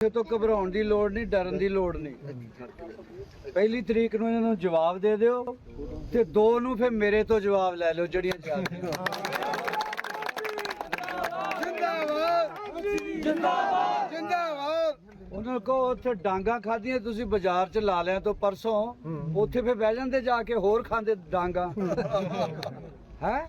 ਕਿਸੇ ਤੋਂ ਘਬਰਾਉਣ ਦੀ ਲੋੜ ਨਹੀਂ, ਡਰਨ ਦੀ ਲੋੜ ਨਹੀਂ। ਪਹਿਲੀ ਤਰੀਕ ਨੂੰ ਇਹਨਾਂ ਨੂੰ ਜਵਾਬ ਦੇ ਦਿਓ ਤੇ ਦੋ ਨੂੰ ਫਿਰ ਮੇਰੇ ਤੋਂ ਜਵਾਬ ਲੈ ਲਿਓ ਜਿਹੜੀਆਂ ਚਾਹੀਦੀਆਂ ਜਿੰਦਾਬਾਦ ਜਿੰਦਾਬਾਦ ਜਿੰਦਾਬਾਦ ਉਹਨਾਂ ਕੋ ਉੱਥੇ ਡਾਂਗਾ ਖਾਧੀਆਂ, ਤੁਸੀਂ ਬਾਜ਼ਾਰ ਚ ਲਾ ਲਿਆ ਤੋਂ ਪਰਸੋਂ, ਉੱਥੇ ਫਿਰ ਬਹਿ ਜਾਂਦੇ ਜਾ ਕੇ ਹੋਰ ਖਾਂਦੇ ਡਾਂਗਾ। ਹੈ?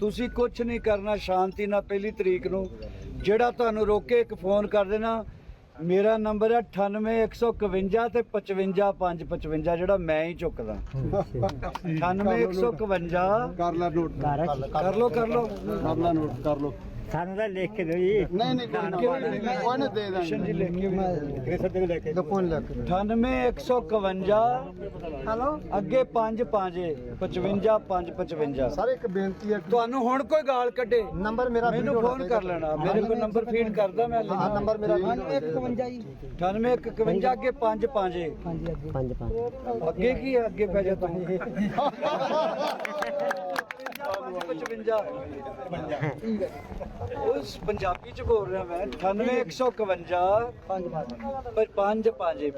ਤੁਸੀਂ ਕੁਝ ਨਹੀਂ ਕਰਨਾ ਸ਼ਾਂਤੀ ਨਾਲ ਪਹਿਲੀ ਤਰੀਕ ਨੂੰ। ਜਿਹੜਾ ਤੁਹਾਨੂੰ ਰੋਕੇ ਇੱਕ ਫੋਨ ਕਰ ਦੇਣਾ ਮੇਰਾ ਨੰਬਰ ਹੈ 98151 ਤੇ 55555 ਜਿਹੜਾ ਮੈਂ ਹੀ ਚੁੱਕਦਾ। 98151 ਕਰ ਲੈ ਨੋਟ। ਕਰ ਲੋ ਕਰ ਲੋ। ਕਰ ਲੈ ਨੋਟ ਕਰ ਲੋ ਸਾਨੂੰ ਤਾਂ ਲਿਖ ਕੇ ਦਿਓ ਜੀ। ਨਹੀਂ ਨਹੀਂ ਕੋਈ ਨਹੀਂ ਕੋਈ ਨਹੀਂ ਦੇ ਜੀ ਲਿਖ ਕੇ ਵੀ ਕਿਸੇ ਦਿਨ ਲੈ ਕੇ ਦਪੋਨ ਲੱਗ 98151 ਹਲੋ? ਅੱਗੇ 5 5 55 5 55 ਸਰ ਇੱਕ ਬੇਨਤੀ ਹੈ ਤੁਹਾਨੂੰ ਹੁਣ ਕੋਈ ਗਾਲ ਕੱਢੇ। ਨੰਬਰ ਮੇਰਾ ਮੈਨੂੰ ਫੋਨ ਕਰ ਲੈਣਾ। ਮੇਰੇ ਕੋਲ ਨੰਬਰ ਫੀਡ ਕਰਦਾ ਮੈਂ ਹਾਂ ਨੰਬਰ ਮੇਰਾ 51 ਜੀ। 9851 ਅੱਗੇ 5 5 ਪੰਜ ਪੰਜ। ਅੱਗੇ ਕੀ ਹੈ? ਅੱਗੇ ਪੈ ਜਾ ਤੂੰ। 55 ਉਸ ਪੰਜਾਬੀ ਚ ਬੋਲ ਰਿਹਾ ਮੈਂ 98151 5 5 55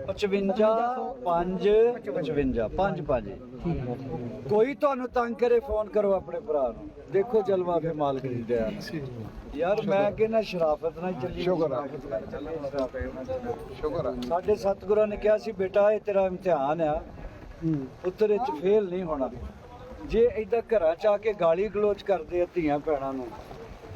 5 55 5 5 ਕੋਈ ਤੁਹਾਨੂੰ ਤੰਗ ਕਰੇ ਫੋਨ ਕਰੋ ਆਪਣੇ ਭਰਾ ਨੂੰ। ਦੇਖੋ ਜਲਵਾ ਫੇ ਦਇਆ ਨਾਲ। ਯਾਰ ਮੈਂ ਕਹਿੰਦਾ ਸ਼ਰਾਫਤ ਨਾਲ ਚੱਲੀ ਸ਼ੁਕਰ ਆ। ਸ਼ੁਕਰ ਹੈ ਸਾਡੇ ਸਤਿਗੁਰਾਂ ਨੇ ਕਿਹਾ ਸੀ ਬੇਟਾ ਇਹ ਤੇਰਾ ਇਮਤਿਹਾਨ ਆ। ਪੁੱਤਰ ਇਹ ਚ ਫੇਲ ਨਹੀਂ ਹੋਣਾ। ਜੇ ਏਦਾਂ ਘਰਾਂ ਚ ਆ ਕੇ ਗਾਲੀ ਗਲੋਚ ਕਰਦੇ ਆ ਧੀਆਂ ਭੈਣਾਂ ਨੂੰ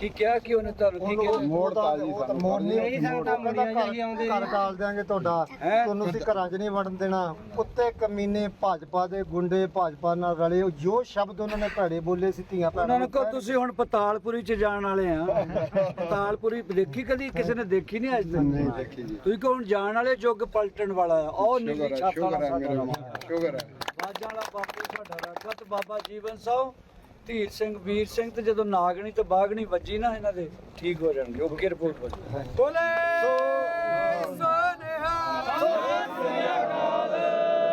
ਕੀ ਕਿਹਾ ਕਿ ਉਹਨੇ ਤੁਹਾਨੂੰ ਕੀ ਕਿਹਾ? ਮੋੜ ਤਾਂ ਜੀ ਸਰ ਮੋੜ ਨਹੀਂ ਸਕਦਾ, ਮੁੰਡਿਆਂ ਜਿਹੀ ਆਉਂਦੇ ਘਰ ਡਾਲ ਦਿਆਂਗੇ ਤੁਹਾਡਾ? ਤੁਹਾਨੂੰ ਅਸੀਂ ਘਰਾਂ 'ਚ ਨਹੀਂ ਵੜਨ ਦੇਣਾ। ਕੁੱਤੇ ਕਮੀਨੇ ਭਾਜਪਾ ਦੇ ਗੁੰਡੇ ਭਾਜਪਾ ਨਾਲ ਰਲੇ। ਉਹ ਜੋ ਸ਼ਬਦ ਉਹਨਾਂ ਨੇ ਭੈੜੇ ਬੋਲੇ ਸੀ ਧੀਆਂ ਭੈਣਾਂ ਉਹਨਾਂ ਨੂੰ ਕਹੋ ਤੁਸੀਂ ਹੁਣ ਪਤਾਲਪੁਰੀ ਚ ਜਾਣ ਵਾਲੇ ਆ। ਪਤਾਲਪੁਰੀ ਦੇਖੀ ਕਦੀ? ਕਿਸੇ ਨੇ ਦੇਖੀ ਨਹੀਂ ਅੱਜ ਤੱਕ? ਨਹੀਂ ਦੇਖੀ ਜੀ। ਤੁਸੀਂ ਕਹੋ ਹੁਣ ਜਾਣ ਵਾਲੇ ਯੁੱਗ ਪਲਟਣ ਵਾਲਾ ਆ। ਉਹ ਨੀਲੀ ਸ਼ੁਕਰ ਹੈ ਛਾਪ ਹੈ। ਸ਼ੁਕਰ ਹੈ। ਬਾਜਾਂ ਵਾਲਾ ਬਾਪੂ ਤਖਤ ਬਾਬਾ ਜੀਵਨ ਸਾਹਿਬ ਧੀਰ ਸਿੰਘ ਵੀਰ ਸਿੰਘ ਤੇ ਜਦੋਂ ਨਾਗਣੀ ਤੇ ਬਾਗਣੀ ਵੱਜੀ ਨਾ ਇਹਨਾਂ ਦੇ ਠੀਕ ਹੋ ਜਾਣਗੇ ਉਹ ਬਕੇ ਰਿਪੋਰਟ ਵੱਜੀ ਸੋ